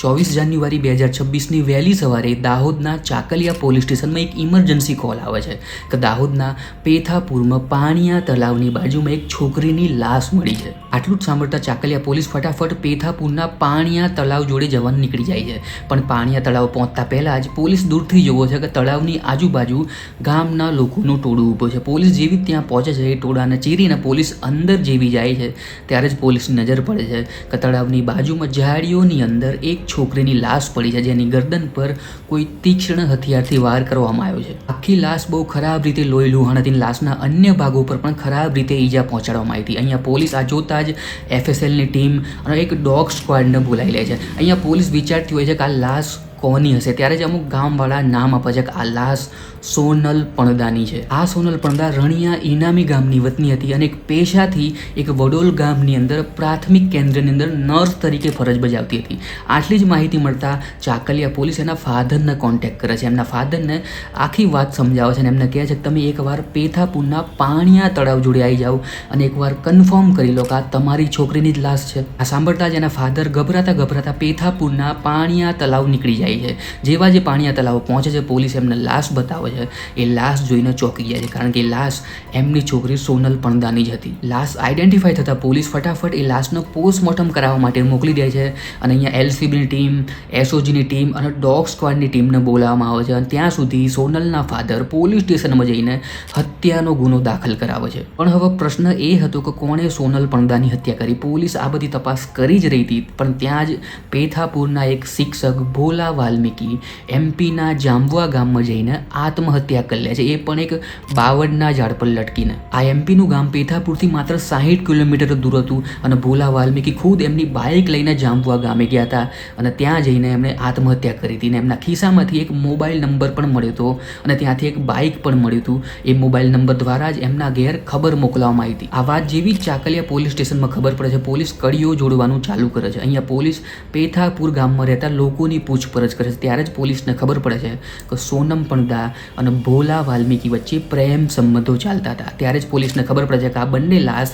ચોવીસ જાન્યુઆરી બે હજાર છવ્વીસની વહેલી સવારે દાહોદના ચાકલિયા પોલીસ સ્ટેશનમાં એક ઇમરજન્સી કોલ આવે છે કે દાહોદના પેથાપુરમાં પાણીયા તળાવની બાજુમાં એક છોકરીની લાશ મળી છે. આટલું જ સાંભળતા ચાકલિયા પોલીસ ફટાફટ પેથાપુરના પાણીયા તળાવ જોડે જવાનું નીકળી જાય છે. પણ પાણીયા તળાવ પહોંચતા પહેલાં જ પોલીસ દૂરથી જોવો છે કે તળાવની આજુબાજુ ગામના લોકોનું ટોળું ઊભું છે. પોલીસ જેવી ત્યાં પહોંચે છે, એ ટોળાને ચીરીને પોલીસ અંદર જેવી જાય છે. ત્યારે જ પોલીસની નજર પડે છે કે તળાવની બાજુમાં ઝાડીઓની અંદર એક છોકરીની લાશ પડી છે, જેની ગરદન પર કોઈ તીક્ષ્ણ હથિયારથી વાર કરવામાં આવ્યો છે. આખી લાશ બહુ ખરાબ રીતે લોહી લુહાણ હતી લાશના અન્ય ભાગો પર પણ ખરાબ રીતે ઈજા પહોંચાડવામાં આવી હતી. અહીંયા પોલીસ આ જોતા જ એફએસએલની ટીમ અને એક ડોગ સ્ક્વાડને બોલાવી લે છે. અહીંયા પોલીસ વિચારતી હોય છે કે આ લાશ કોની હશે. ત્યારે જ અમુક ગામવાળા નામ આપે આ લાશ સોનલ પણદાની છે. આ સોનલ પણદા રણિયા ઇનામી ગામની વતની હતી અને એક પેશાથી એક વડોલ ગામની અંદર પ્રાથમિક કેન્દ્રની અંદર નર્સ તરીકે ફરજ બજાવતી હતી. આટલી જ માહિતી મળતા ચાકલિયા પોલીસ એના ફાધરને કોન્ટેક્ટ કરે છે. એમના ફાધરને આખી વાત સમજાવે છે અને એમને કહે છે કે તમે એકવાર પેથાપુરના પાણીયા તળાવ જોડે આવી જાઓ અને એકવાર કન્ફર્મ કરી લો કે આ તમારી છોકરીની જ લાશ છે. આ સાંભળતા જ એના ફાધર ગભરાતા ગભરાતા પેથાપુરના પાણિયા તળાવ નીકળી જાય છે. જેવા જે પાણીયા તળાવ પહોંચે છે, પોલીસ એમને લાશ બતાવે છે. એ લાશ જોઈને ચોંકી જાય છે, કારણ કે લાશ એમની છોકરી સોનલ પણદાની જ હતી. લાશ આઈડેન્ટિફાઈ થતાં પોલીસ ફટાફટ એ લાશનો પોસ્ટમોર્ટમ કરાવવા માટે મોકલી દે છે અને અહીંયા એલસીબીની ટીમ, એસઓજીની ટીમ અને ડોગ સ્ક્વોડની ટીમને બોલાવવામાં આવે છે અને ત્યાં સુધી સોનલના ફાધર પોલીસ સ્ટેશનમાં જઈને હત્યાનો ગુનો દાખલ કરાવે છે. પણ હવે પ્રશ્ન એ હતો કે કોણે સોનલ પણદાની હત્યા કરી? પોલીસ આ બધી તપાસ કરી જ રહી હતી, પણ ત્યાં જ પેથાપુરના એક શિક્ષક ભોલા વાલ્મીકી એમપીના જાંબુઆ ગામમાં જઈને આત્મહત્યા કરી લે છે. એ પણ એક બાવડના ઝાડ પર લટકીને. આ એમપીનું ગામ પેથાપુરથી માત્ર સાહીઠ કિલોમીટર દૂર હતું અને ભોલા વાલ્મીકી ખુદ એમની બાઇક લઈને જાંબુઆ ગામે ગયા હતા અને ત્યાં જઈને એમણે આત્મહત્યા કરી હતી ને એમના ખિસ્સામાંથી એક મોબાઈલ નંબર પણ મળ્યો હતો અને ત્યાંથી એક બાઇક પણ મળ્યું હતું. એ મોબાઈલ નંબર દ્વારા જ એમના ઘેર ખબર મોકલવામાં આવી હતી. આ વાત જેવી જ ચાકલિયા પોલીસ સ્ટેશનમાં ખબર પડે છે. પોલીસ કડીઓ જોડવાનું ચાલુ કરે છે. અહીંયા પોલીસ પેથાપુર ગામમાં રહેતા લોકોની પૂછપરછ કરે છે, ત્યારે જ પોલીસને ખબર પડે છે કે સોનમ પણદા અને ભોલા વાલ્મીકી વચ્ચે પ્રેમ સંબંધો ચાલતા હતા. ત્યારે જ પોલીસને ખબર પડે છે કે આ બંને લાશ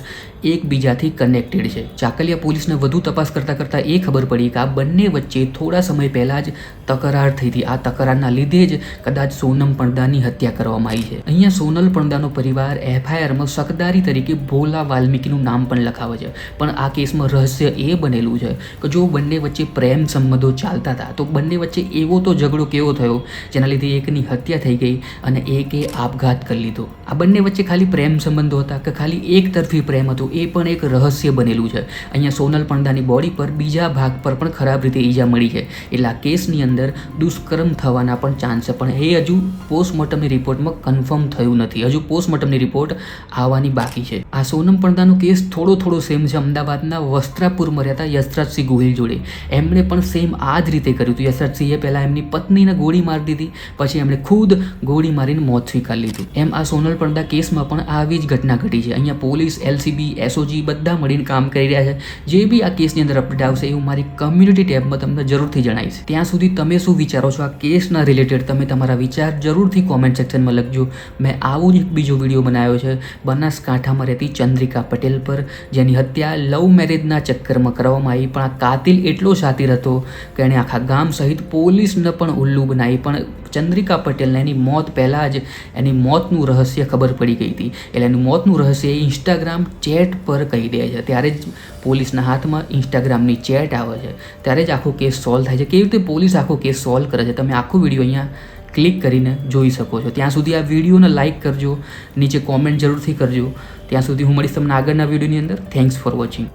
એકબીજાથી કનેક્ટેડ છે. ચાકલિયા પોલીસને વધુ તપાસ કરતાં કરતાં એ ખબર પડી કે આ બંને વચ્ચે થોડા સમય પહેલાં જ તકરાર થઈ હતી. આ તકરારના લીધે જ કદાચ સોનમ પણદાની હત્યા કરવામાં આવી છે. અહીંયા સોનલ પણદાનો પરિવાર એફઆઈઆરમાં શકદારી તરીકે ભોલા વાલ્મીકીનું નામ પણ લખાવે છે. પણ આ કેસમાં રહસ્ય એ બનેલું છે કે જો બંને વચ્ચે પ્રેમ સંબંધો ચાલતા હતા, તો બંને વચ્ચે એવો તો ઝઘડો કેવો થયો? જેના લીધે એકની હત્યા થઈ ગઈ અને એકે આપઘાત કરી લીધો. આ બંને વચ્ચે ખાલી પ્રેમ સંબંધો હતા કે ખાલી એક તરફી પ્રેમ હતો? એ પણ એક રહસ્ય બનેલું છે. અહીંયા સોનલ પંડાની બોડી પર બીજા ભાગ પર પણ ખરાબ રીતે ઈજા મળી છે. એટલે આ કેસની અંદર દુષ્કર્મ થવાના પણ ચાન્સ છે. પણ એ હજુ પોસ્ટમોર્ટમની રિપોર્ટમાં કન્ફર્મ થયું નથી. હજુ પોસ્ટમોર્ટમની રિપોર્ટ આવવાની બાકી છે. આ સોનમ પંડાનો કેસ થોડો થોડો સેમ છે. અમદાવાદના વસ્ત્રાપુરમાં રહેતા યશરાજસિંહ ગોહિલ જોડે. એમણે પણ સેમ આ જ રીતે કર્યું હતું. યશરાજસિંહે પહેલાં એમની પત્નીને ગોળી મારી દીધી, પછી એમણે ખુદ ગોળી મારીને મોત સ્વીકાર લીધું. એમ આ સોનલ પંડા કેસમાં પણ આવી જ ઘટના ઘટી છે. અહીંયા પોલીસ એલસીબી એસઓજી બધા મળીને કામ કરી રહ્યા છે. જે બી આ કેસની અંદર અપડેટ આવશે એ હું મારી કમ્યુનિટી ટેબમાં તમને જરૂરથી જણાવીશ. ત્યાં સુધી તમે શું વિચારો છો આ કેસના રિલેટેડ તમે તમારા વિચાર જરૂરથી કોમેન્ટ સેક્શનમાં લખજો. મેં આવો જ એક બીજો વીડિયો બનાવ્યો છે. બનાસકાંઠામાં રહેતી ચંદ્રિકા પટેલ પર, જેની હત્યા લવ મેરેજના ચક્કરમાં કરવામાં આવી. પણ આ કાતિલ એટલો શાતિર હતો કે એણે આખા ગામ સહિત પોલીસને પણ ઉલ્લુ બનાવી. પણ ચંદ્રિકા પટેલને એની મોત પહેલાં જ એની મોતનું રહસ્ય ખબર પડી ગઈ હતી. એટલે એનું મોતનું રહસ્ય એ ઇન્સ્ટાગ્રામ ચેટ પર કહી દે છે. ત્યારે જ પોલીસના હાથમાં ઇન્સ્ટાગ્રામની ચેટ આવે છે. ત્યારે જ આખો કેસ સોલ્વ થાય છે. કેવી રીતે પોલીસ આખો કેસ સોલ્વ કરે છે? તમે આખો વીડિયો અહીંયા ક્લિક કરીને જોઈ શકો છો. ત્યાં સુધી આ વિડીયોને લાઇક કરજો. નીચે કોમેન્ટ જરૂરથી કરજો. ત્યાં સુધી હું મળીશ તમને આગળના વિડીયોની અંદર. Thanks for watching